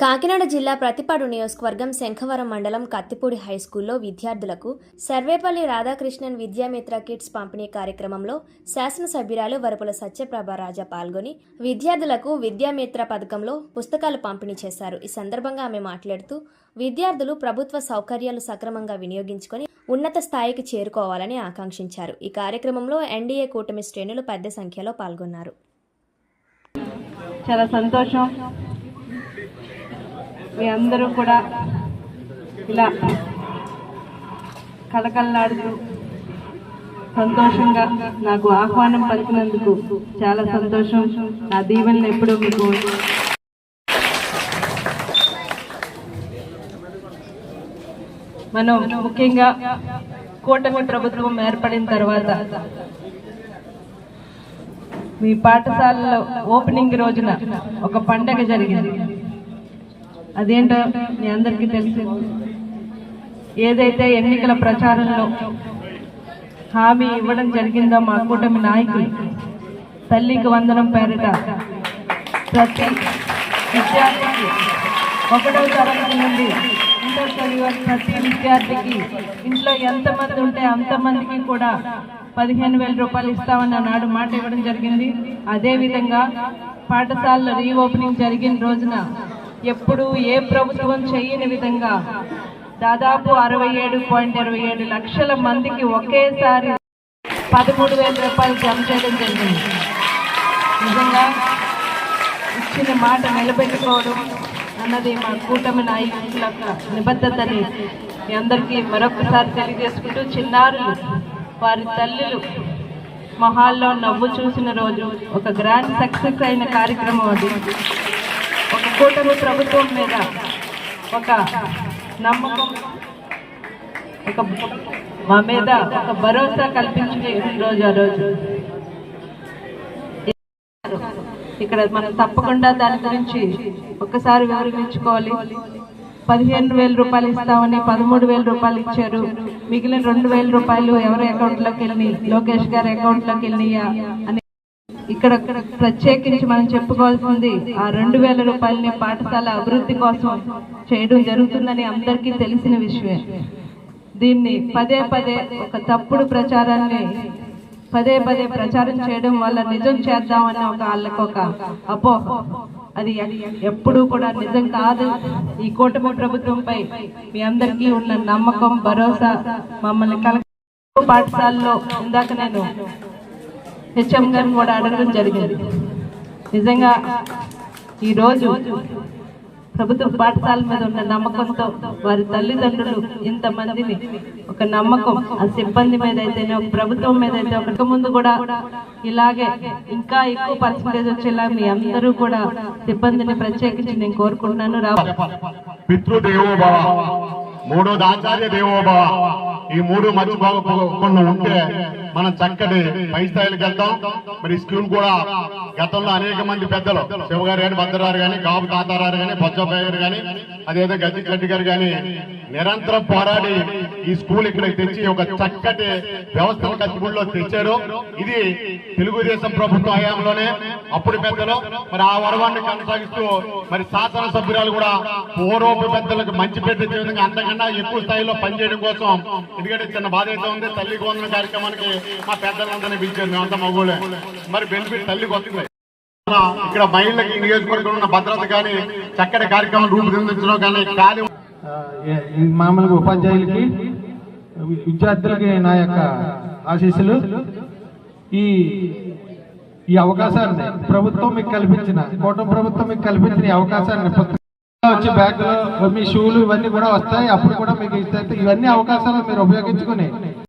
కాకినాడ జిల్లా ప్రతిపాడు నియోజకవర్గం శంఖవరం మండలం కత్తిపూడి హైస్కూల్లో విద్యార్థులకు సర్వేపల్లి రాధాకృష్ణన్ విద్యామిత్ర కిట్స్ పంపిణీ కార్యక్రమంలో శాసనసభ్యురాలు వరపుల సత్యప్రభ రాజా పాల్గొని విద్యార్థులకు విద్యామిత్ర పథకంలో పుస్తకాలు పంపిణీ చేశారు. ఈ సందర్భంగా ఆమె మాట్లాడుతూ విద్యార్థులు ప్రభుత్వ సౌకర్యాలు సక్రమంగా వినియోగించుకొని ఉన్నత స్థాయికి చేరుకోవాలని ఆకాంక్షించారు. ఈ కార్యక్రమంలో ఎన్డీఏ కూటమి శ్రేణులు పెద్ద సంఖ్యలో పాల్గొన్నారు. చాలా సంతోషం. మీ అందరూ కూడా ఇలా కళకళలాడుతూ సంతోషంగా నాకు ఆహ్వానం పలికినందుకు చాలా సంతోషం. నా దీవెనలు ఎప్పుడూ మీకు మనం ముఖ్యంగా కూటమి ప్రభుత్వం ఏర్పడిన తర్వాత మీ పాఠశాలలో ఓపెనింగ్ రోజున ఒక పండగ జరిగింది. అదేంటో మీ అందరికీ తెలుసు. ఏదైతే ఎన్నికల ప్రచారంలో హామీ ఇవ్వడం జరిగిందో మా కూటమి నాయకులు తల్లికి వందనం పేరిట ప్రతి విద్యార్థికి ఒకటో తరగతి నుండి ఇంటర్ చదివే ప్రతి విద్యార్థికి ఇంట్లో ఎంతమంది ఉంటే అంతమందికి కూడా పదిహేను వేల రూపాయలు ఇస్తామన్న నాడు మాట ఇవ్వడం జరిగింది. అదేవిధంగా పాఠశాలలో రీఓపెనింగ్ జరిగిన రోజున ఎప్పుడు ఏ ప్రభుత్వం చేయని విధంగా దాదాపు అరవై ఏడు పాయింట్ ఇరవై ఏడు లక్షల మందికి ఒకేసారి పదమూడు వేల రూపాయలు జమ చేయడం జరిగింది. నిజంగా ఇచ్చిన మాట నిలబెట్టుకోవడం అన్నది మా కూటమి నాయకుల యొక్క నిబద్ధతని మీ అందరికీ మరొకసారి తెలియజేసుకుంటూ చిన్నారులు వారి తల్లులు మొహాల్లో నవ్వు చూసిన రోజు ఒక గ్రాండ్ సక్సెస్ అయిన కార్యక్రమం అది. ఒక కూటమి ప్రభుత్వం మీద ఒక నమ్మకం ఒక మా మీద ఒక భరోసా కల్పించింది ఈరోజు ఆ రోజు. ఇక్కడ మనం తప్పకుండా దాని గురించి ఒక్కసారి వివరించుకోవాలి. పదిహేను వేల రూపాయలు ఇస్తామని పదమూడు వేల రూపాయలు ఇచ్చారు. మిగిలిన రెండు వేల రూపాయలు ఎవరి అకౌంట్లోకి వెళ్ళి లోకేష్ గారి అకౌంట్లోకి వెళ్ళినాయా? అని ఇక్కడ ప్రత్యేకించి మనం చెప్పుకోవాల్సింది ఆ రెండు వేల రూపాయలని పాఠశాల అభివృద్ధి కోసం చేయడం జరుగుతుందని అందరికీ తెలిసిన విషయమే. దీన్ని పదే పదే ఒక తప్పుడు ప్రచారాన్ని పదే పదే ప్రచారం చేయడం వల్ల నిజం చేద్దామని ఒక వాళ్ళకొక ఒక అపోహ అది ఎప్పుడూ కూడా నిజం కాదు. ఈ కూటమి ప్రభుత్వంపై మీ అందరికీ ఉన్న నమ్మకం భరోసా మమ్మల్ని కల పాఠశాలలో ఇందాక నేను హెచ్ఎం గారిని కూడా అడగడం జరిగింది. నిజంగా ఈరోజు ప్రభుత్వ పాఠశాల మీద ఉన్న నమ్మకంతో వారి తల్లిదండ్రులు ఇంతమందిని ఒక నమ్మకం ఆ సిబ్బంది మీద అయితేనే ఒక ప్రభుత్వం మీద అయితే ఒక ముందు కూడా ఇలాగే ఇంకా ఎక్కువ పర్సంటేజ్ వచ్చేలా మీ అందరూ కూడా సిబ్బందిని ప్రత్యేకించి నేను కోరుకుంటున్నాను. రా పితృదేవోభవ మూడోది ఆచార్య దేవోభవ ఈ మూడు మర్చిపోకుండా ఉంటే మనం చక్కటి పై స్థాయిలకు వెళ్తాం. మరి ఈ స్కూల్ కూడా గతంలో అనేక మంది పెద్దలు శివగారు గాని భద్రరారు గాని గాబు తాతారారు గాని బొజ్జపయ్య గారు గాని అదేదో గజ్జి రెడ్డి గారు గాని నిరంతరం పోరాడి ఈ స్కూల్ ఇక్కడ తెచ్చి ఒక చక్కటి వ్యవస్థను కచ్చిపూడిలో తెచ్చారు. ఇది తెలుగుదేశం ప్రభుత్వ హయాంలోనే అప్పుడు పెద్దలు మరి ఆ వరవాన్ని కొనసాగిస్తూ మరి శాసనసభ్యురాలు కూడా పూర్వపు పెద్దలకు మంచి పేరు తెచ్చే విధంగా అంతకన్నా ఎక్కువ స్థాయిలో పనిచేయడం కోసం ఎందుకంటే చిన్న బాధ్యత ఉంది తల్లి వందన కార్యక్రమానికి మా పెద్దలందరినీ పిలిచారు మేమంతా మగోళ్ళే. మరి బెనిఫిట్ తల్లికి వస్తుంది. ఇక్కడ మహిళలకి ఈ నియోజకవర్గంలో ఉన్న భద్రత కానీ చక్కటి కార్యక్రమం రూపొందించడం కానీ ఖాళీ మామూలుగా ఉపాధ్యాయులకి విద్యార్థులకి నా యొక్క ఆశీస్సులు. ఈ ఈ అవకాశాన్ని ప్రభుత్వం మీకు కల్పించిన కూటమి ప్రభుత్వం మీకు కల్పించిన ఈ అవకాశాన్ని వచ్చే వచ్చి మీ షూలు ఇవన్నీ కూడా వస్తాయి అప్పుడు కూడా మీకు ఇస్తే ఇవన్నీ అవకాశాలు మీరు ఉపయోగించుకుని